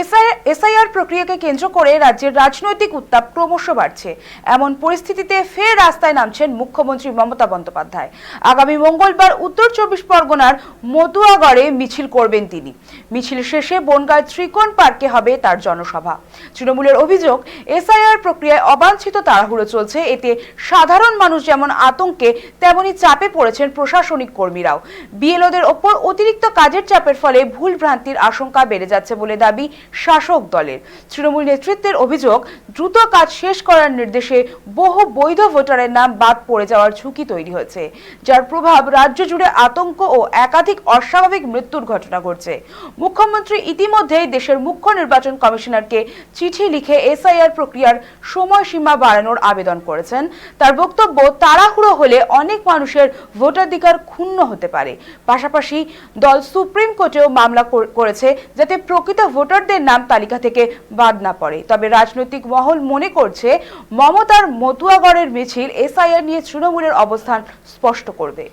SIR প্রক্রিয়াকে কেন্দ্র করে রাজ্যের রাজনৈতিক উত্তাপ ক্রমশ বাড়ছে। এমন পরিস্থিতিতে ফের রাস্তায় নামছেন মুখ্যমন্ত্রী মমতা বন্দ্যোপাধ্যায়। আগামী মঙ্গলবার উত্তর চব্বিশ পরগনার মতুয়াগড়ে মিছিল করবেন তিনি। মিছিল শেষে বনগাঁ ত্রিকোণ পার্কে হবে তার জনসভা। তৃণমূলের অভিযোগ, এসআইআর প্রক্রিয়ায় অবাঞ্ছিত তাড়াহুড়ো চলছে। এতে সাধারণ মানুষ যেমন আতঙ্কে, তেমনি চাপে পড়েছেন প্রশাসনিক কর্মীরাও। বিএলওদের ওপর অতিরিক্ত কাজের চাপের ফলে ভুল ভ্রান্তির আশঙ্কা বেড়ে যাচ্ছে বলে দাবি শাসক দলের। তৃণমূল নেতৃত্বের অভিযোগ, দ্রুত কাজ শেষ করার নির্দেশে বহু বৈধ ভোটারের নাম বাদ পড়ে যাওয়ার ঝুঁকি তৈরি হয়েছে, যার প্রভাব রাজ্য জুড়ে আতঙ্ক ও একাধিক অস্বাভাবিক মৃত্যুর ঘটনা ঘটছে। মুখ্যমন্ত্রী ইতিমধ্যেই দেশের মুখ্য নির্বাচন কমিশনারকে চিঠি লিখে এসআইআর প্রক্রিয়ার সময়সীমা বাড়ানোর আবেদন করেছেন। তার বক্তব্য, তাড়াহুড়ো হলে অনেক মানুষের ভোটাধিকার ক্ষুণ্ণ হতে পারে। পাশাপাশি দল সুপ্রিম কোর্টেও মামলা কর- করেছে যাতে প্রকৃত ভোটারদের নাম তালিকা থেকে বাদ না পড়ে। তবে রাজনৈতিক মহল মনে করছে মমতার মতুয়াগড়ের মিছিল এসআইআর নিয়ে তৃণমূলের অবস্থান স্পষ্ট করবে।